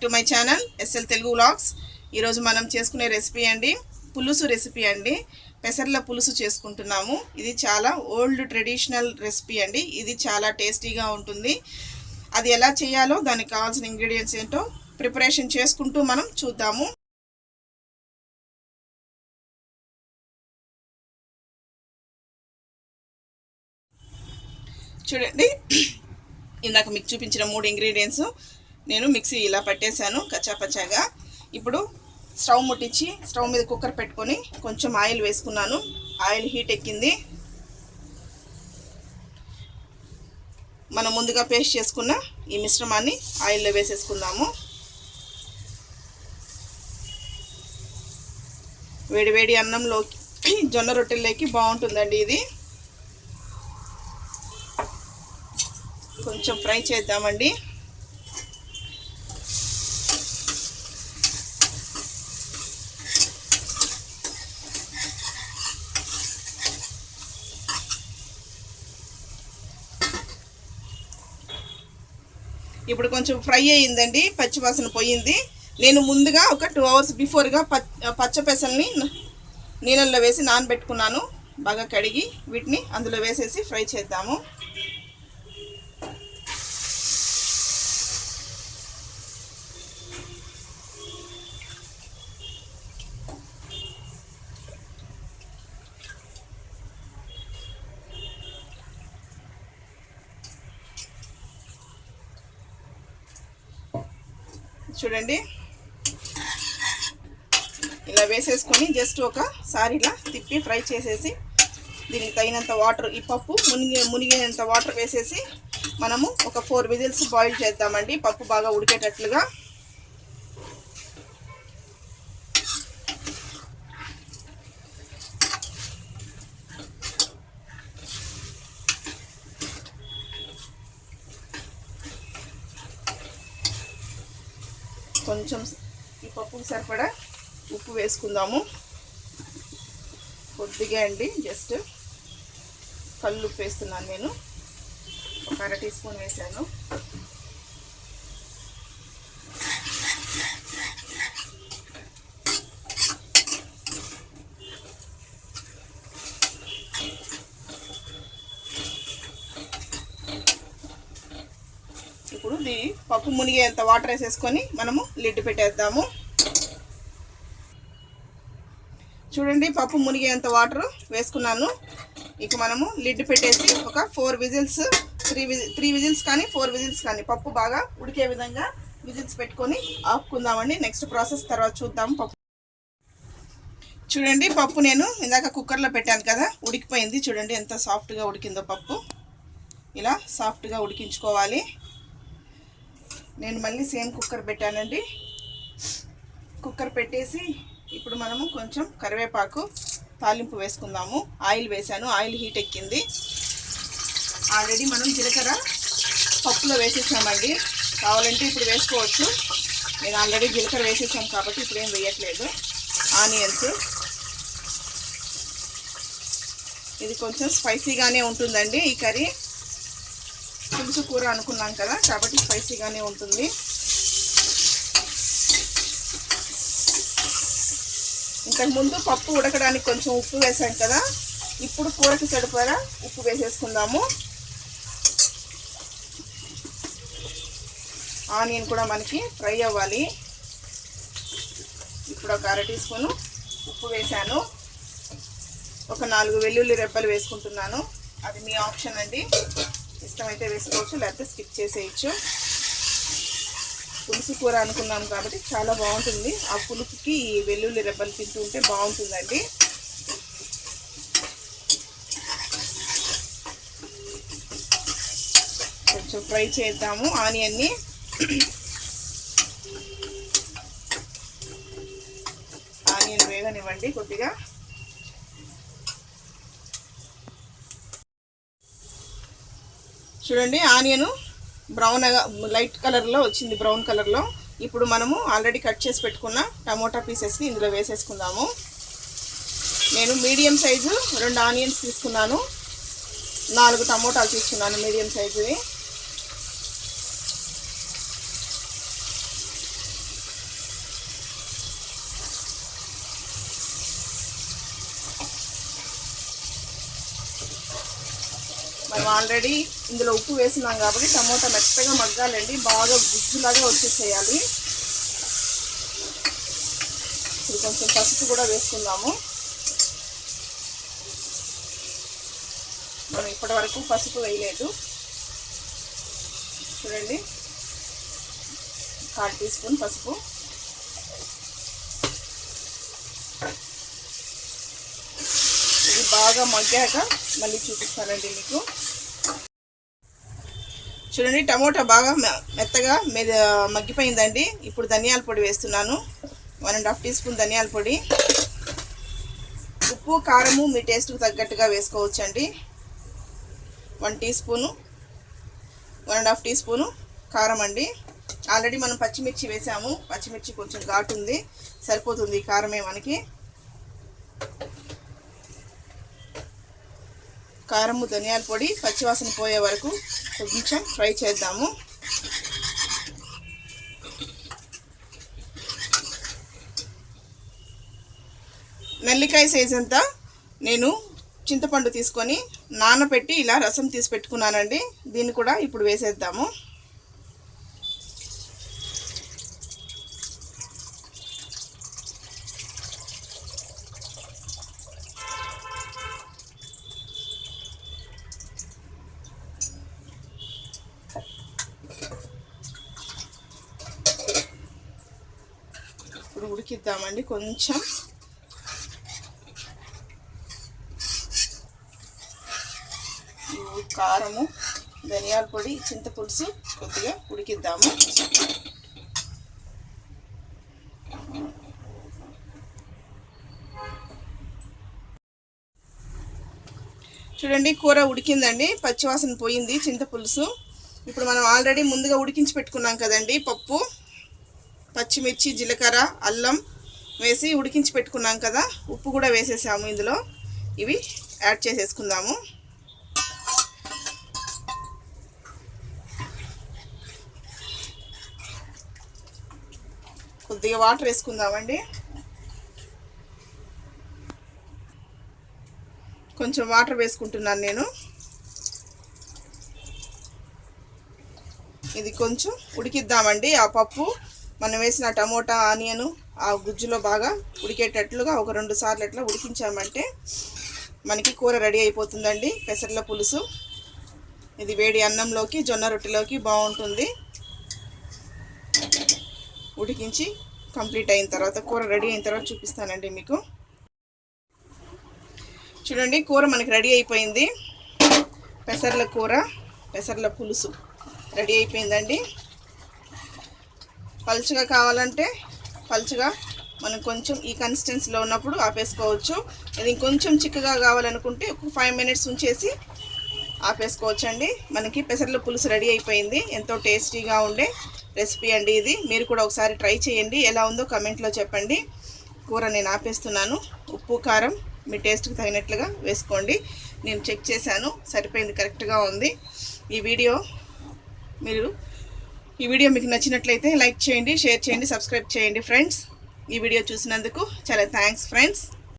Back to my channel SL Telugu vlogs ఈరోజు మనం చేసుకునే రెసిపీ అండి పులుసు రెసిపీ అండి. పెసర్ల పులుసు చేసుకుంటున్నాము. ఇది చాలా ఓల్డ్ ట్రెడిషనల్ రెసిపీ అండి. ఇది చాలా టేస్టీగా ఉంటుంది. అది ఎలా చేయాలో దానికి కావాల్సిన ఇంగ్రీడియంట్స్ ఏంటో ప్రిపరేషన్ చేసుకుంటూ మనం చూద్దాము. చూడండి. ఇందాక మీకు చూపించిన మూడు ఇంగ్రీడియంట్స్ నేను మిక్సీ ఇలా పట్టేశాను కచ్చాపచ్చాగా. ఇప్పుడు స్టవ్ ముట్టించి స్టవ్ మీద కుక్కర్ పెట్టుకొని కొంచెం ఆయిల్ వేసుకున్నాను. ఆయిల్ హీట్ ఎక్కింది. మనం ముందుగా పేస్ట్ చేసుకున్న ఈ మిశ్రమాన్ని ఆయిల్లో వేసేసుకుందాము. వేడి వేడి అన్నంలోకి జొన్న రొట్టెల్లోకి బాగుంటుందండి ఇది. కొంచెం ఫ్రై చేద్దామండి. ఇప్పుడు కొంచెం ఫ్రై అయ్యిందండి పచ్చివాసన పోయింది. నేను ముందుగా ఒక టూ అవర్స్ బిఫోర్గా పచ్చ పెసల్ని నీళ్ళల్లో వేసి నానబెట్టుకున్నాను. బాగా కడిగి వీటిని అందులో వేసేసి ఫ్రై చేద్దాము. చూడండి. ఇలా వేసేసుకొని జస్ట్ ఒకసారి ఇలా తిప్పి ఫ్రై చేసేసి దీనికి తగినంత వాటర్ ఈ పప్పు మునిగి మునిగినంత వాటర్ వేసేసి మనము ఒక ఫోర్ విజిల్స్ బాయిల్ చేద్దామండి. పప్పు బాగా ఉడికేటట్లుగా. కొంచెం ఈ పప్పుకు సరిపడా ఉప్పు వేసుకుందాము. కొద్దిగా అండి జస్ట్ కళ్ళు ఉప్పు వేస్తున్నాను నేను. ఒక అర టీ స్పూన్ వేసాను ఇప్పుడు ఇది పప్పు మునిగేంత వాటర్ వేసేసుకొని మనము లిడ్ పెట్టేద్దాము. చూడండి పప్పు మునిగేంత వాటర్ వేసుకున్నాను. ఇక మనము లిడ్ పెట్టేసి ఒక ఫోర్ విజిల్స్ త్రీ విజి త్రీ విజిల్స్ కానీ ఫోర్ విజిల్స్ కానీ పప్పు బాగా ఉడికే విధంగా విజిల్స్ పెట్టుకొని ఆపుకుందామండి. నెక్స్ట్ ప్రాసెస్ తర్వాత చూద్దాం పప్పు. చూడండి పప్పు నేను ఇందాక కుక్కర్లో పెట్టాను కదా ఉడికిపోయింది. చూడండి ఎంత సాఫ్ట్గా ఉడికిందో పప్పు. ఇలా సాఫ్ట్గా ఉడికించుకోవాలి. నేను మళ్ళీ సేమ్ కుక్కర్ పెట్టానండి. కుక్కర్ పెట్టేసి ఇప్పుడు మనము కొంచెం కరివేపాకు తాలింపు వేసుకుందాము. ఆయిల్ వేసాను ఆయిల్ హీట్ ఎక్కింది. ఆల్రెడీ మనం జీలకర్ర పప్పులో వేసేసామండి. కావాలంటే ఇప్పుడు వేసుకోవచ్చు. నేను ఆల్రెడీ జీలకర్ర వేసేసాను కాబట్టి ఇప్పుడు ఏం వేయట్లేదు. ఆనియన్స్. ఇది కొంచెం స్పైసీగానే ఉంటుందండి ఈ కర్రీ. పులుసు కూర అనుకున్నాం కదా కాబట్టి స్పైసీగానే ఉంటుంది. ఇంతకుముందు పప్పు ఉడకడానికి కొంచెం ఉప్పు వేసాం కదా ఇప్పుడు కూరకి సరిపడా ఉప్పు వేసేసుకుందాము. ఆనియన్ కూడా మనకి ఫ్రై అవ్వాలి. ఇప్పుడు ఒక అర టీ స్పూను ఉప్పు వేసాను. ఒక నాలుగు వెల్లుల్లి రెబ్బలు వేసుకుంటున్నాను. అది మీ ఆప్షన్ అండి. ఇష్టమైతే వేసుకోవచ్చు లేకపోతే స్కిప్ చేసేయచ్చు. పులుసు కూర అనుకున్నాం కాబట్టి చాలా బాగుంటుంది. ఆ పులుపుకి ఈ వెల్లుల్లి రెబ్బలు తింటూ ఉంటే బాగుంటుందండి. కొంచెం ఫ్రై చేద్దాము. ఆనియన్ని ఆనియన్ వేగనివ్వండి కొద్దిగా. చూడండి ఆనియన్ బ్రౌన్ లైట్ కలర్లో వచ్చింది బ్రౌన్ కలర్లో ఇప్పుడు మనము ఆల్రెడీ కట్ చేసి పెట్టుకున్న టమోటా పీసెస్ని ఇందులో వేసేసుకుందాము. నేను మీడియం సైజు రెండు ఆనియన్స్ తీసుకున్నాను. నాలుగు టమోటాలు తీసుకున్నాను మీడియం సైజువి ఆల్రెడీ ఇందులో ఉప్పు వేసినాం కాబట్టి టమోటా మెత్తగా మగ్గాలండి. బాగా గుజ్జులాగా వచ్చేసేయాలి. ఇప్పుడు కొంచెం పసుపు కూడా వేసుకుందాము. మనం ఇప్పటి వరకు పసుపు వేయలేదు. చూడండి. కాల్ టీ స్పూన్ పసుపు. ఇది బాగా మగ్గాక మళ్ళీ చూపిస్తానండి మీకు. చూడండి టమోటా బాగా మె- మెత్తగా మీద మగ్గిపోయిందండి. ఇప్పుడు ధనియాల పొడి వేస్తున్నాను. One and half teaspoon ధనియాల పొడి. ఉప్పు కారము మీ టేస్ట్కి తగ్గట్టుగా వేసుకోవచ్చండి. One teaspoon. One and half teaspoon కారం అండి. ఆల్రెడీ మనం పచ్చిమిర్చి వేసాము. పచ్చిమిర్చి కొంచెం ఘాటు ఉంది. సరిపోతుంది కారమే మనకి. కారము ధనియాల పొడి పచ్చివాసన పోయే వరకు కొంచెం ఫ్రై చేద్దాము. నెల్లికాయ సైజ్ అంతా నేను చింతపండు తీసుకొని నానబెట్టి ఇలా రసం తీసి పెట్టుకున్నానండి. దీన్ని కూడా ఇప్పుడు వేసేద్దాము ఇప్పుడు ఉడికిద్దామండి కొంచెం. కారము ధనియాల పొడి చింతపులుసు కొద్దిగా ఉడికిద్దాము. చూడండి కూర ఉడికిందండి పచ్చివాసన పోయింది చింతపులుసు. ఇప్పుడు మనం ఆల్రెడీ ముందుగా ఉడికించి పెట్టుకున్నాం కదండి పప్పు. పచ్చిమిర్చి జీలకర్ర అల్లం వేసి ఉడికించి పెట్టుకున్నాం కదా ఉప్పు కూడా వేసేసాము ఇందులో. ఇవి యాడ్ చేసేసుకుందాము. కొద్దిగా వాటర్ వేసుకుందామండి. కొంచెం వాటర్ వేసుకుంటున్నాను నేను. ఇది కొంచెం ఉడికిద్దామండి ఆ పప్పు. మనం వేసిన టమోటా ఆనియను ఆ గుజ్జులో బాగా ఉడికేటట్లుగా ఒక రెండు సార్లు అట్లా ఉడికించామంటే మనకి కూర రెడీ అయిపోతుందండి. పెసర్ల పులుసు. ఇది వేడి అన్నంలోకి జొన్న రొట్టెలోకి బాగుంటుంది. ఉడికించి కంప్లీట్ అయిన తర్వాత కూర రెడీ అయిన తర్వాత చూపిస్తానండి మీకు. చూడండి కూర మనకి రెడీ అయిపోయింది. పెసర్ల కూర పెసర్ల పులుసు రెడీ అయిపోయిందండి. పలుచగా కావాలంటే పలుచగా మనం కొంచెం ఈ కన్సిస్టెన్సీలో ఉన్నప్పుడు ఆపేసుకోవచ్చు. ఇది ఇంకొంచెం చిక్కగా కావాలనుకుంటే ఒక ఫైవ్ మినిట్స్ ఉంచేసి ఆపేసుకోవచ్చు అండి మనకి పెసర్ల పులుసు రెడీ అయిపోయింది. ఎంతో టేస్టీగా ఉండే రెసిపీ అండి ఇది. మీరు కూడా ఒకసారి ట్రై చేయండి. ఎలా ఉందో కమెంట్లో చెప్పండి. కూర నేను ఆపేస్తున్నాను. ఉప్పు కారం మీ టేస్ట్కి తగినట్లుగా వేసుకోండి. నేను చెక్ చేశాను. సరిపోయింది కరెక్ట్గా ఉంది. ఈ వీడియో మీరు ఈ వీడియో మీకు నచ్చినట్లయితే లైక్ చేయండి షేర్ చేయండి సబ్స్క్రైబ్ చేయండి ఫ్రెండ్స్. ఈ వీడియో చూసినందుకు చాలా థ్యాంక్స్ ఫ్రెండ్స్.